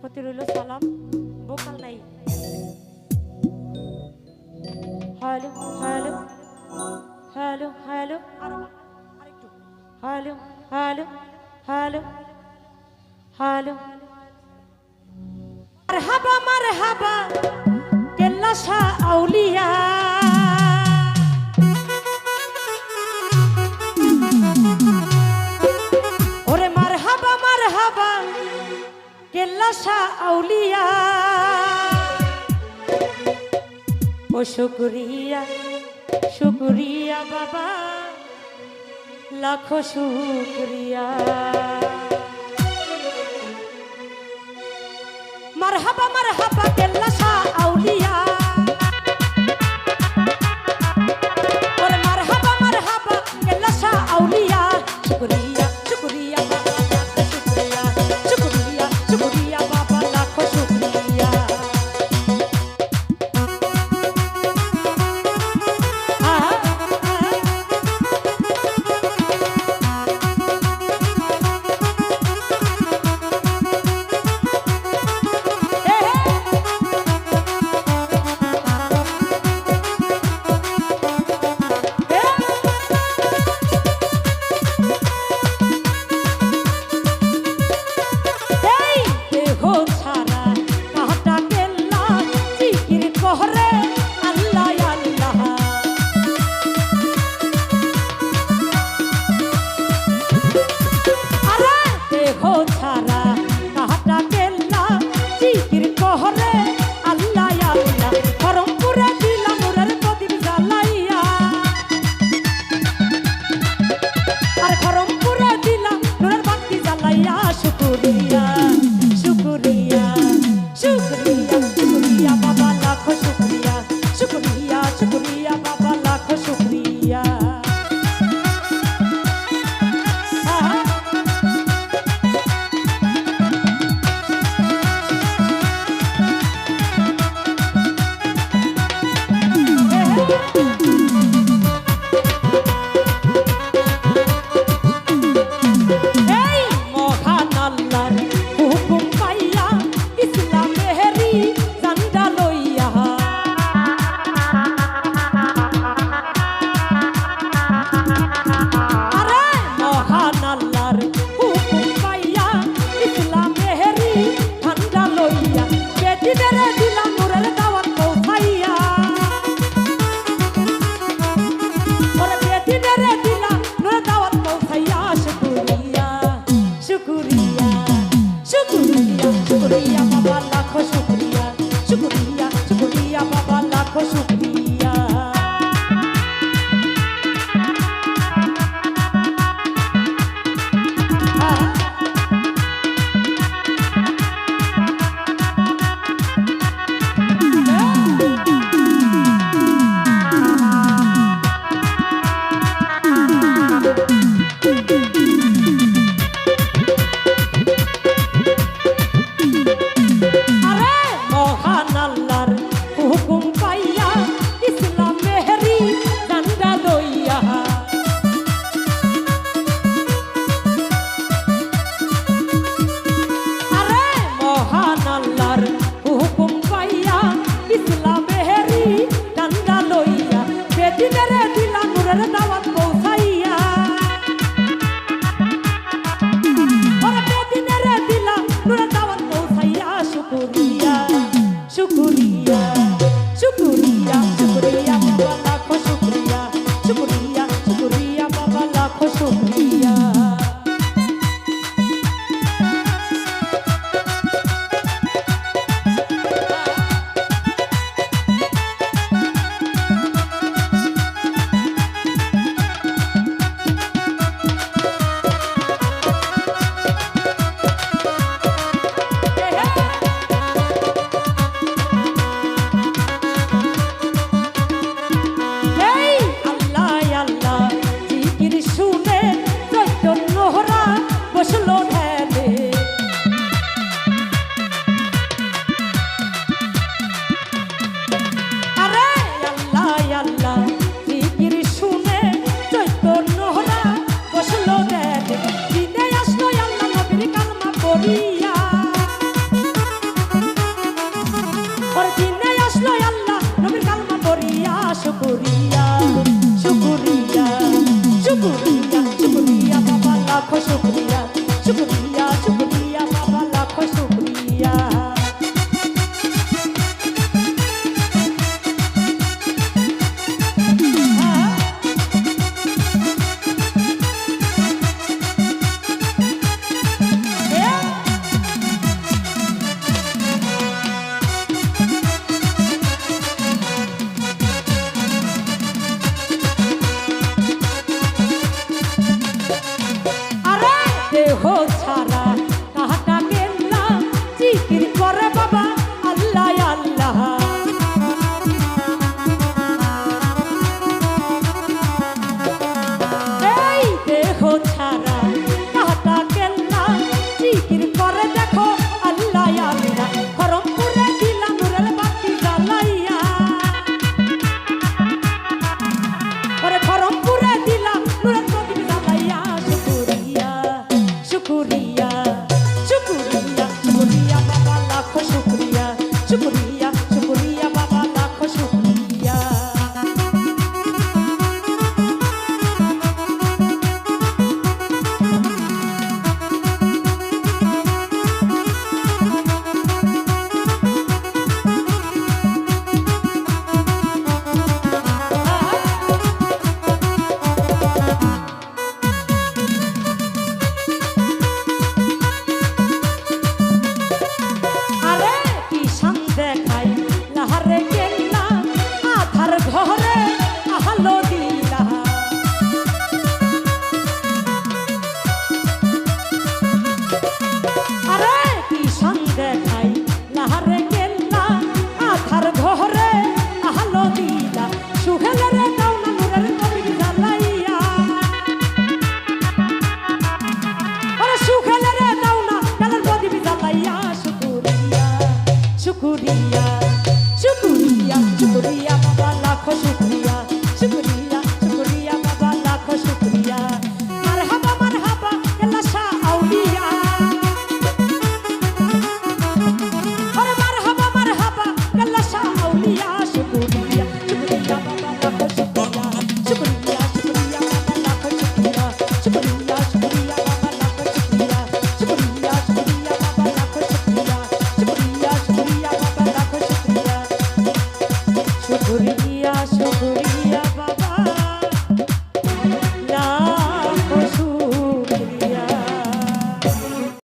প্রতি রইল সালাম। বোকাল নাই। Hello hello hello hello. আরও আরেকটু। Hello hello hello hello. মারহাবা মারহাবা কেল্লা শাহ আউলিয়া। ওরে মারহাবা মারহাবা। কেল্লা শাহ আউলিয়া। ও শুক্রিয়া শুক্রিয়া বাবা লাখো শুক্রিয়া। মারহাবা মারহাবা কেল্লা 我是 Google. শুকুরিয়া শুকুরিয়া